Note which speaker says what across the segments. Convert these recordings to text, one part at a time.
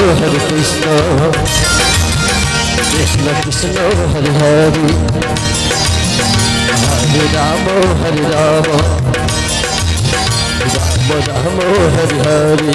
Speaker 1: هذا الإسلام يخلق إسلام هالهادي هادي دعمه هادي دعمه دعمه دعمه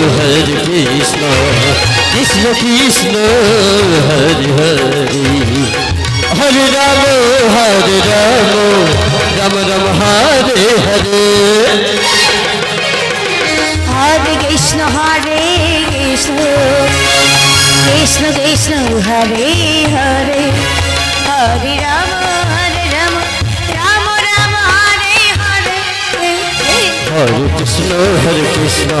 Speaker 1: her Krishna Krishna Krishna Hari Hari Hari Ram Hari Ram Ram Ram Hare Hare
Speaker 2: Hare Krishna Hare Krishna Krishna Krishna Hare Hare Hare Ram Hare Ram Ram
Speaker 1: Ram Hare Krishna Hare Krishna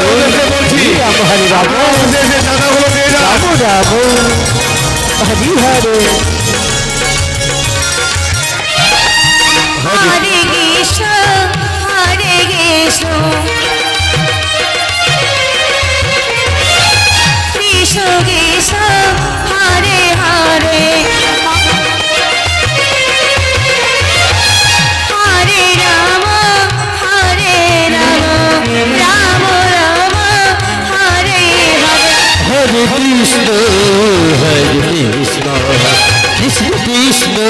Speaker 3: যাবো
Speaker 1: হরি বাবু
Speaker 3: যাবো
Speaker 1: যাবো হরি হরে
Speaker 2: হরে কৃষ্ণ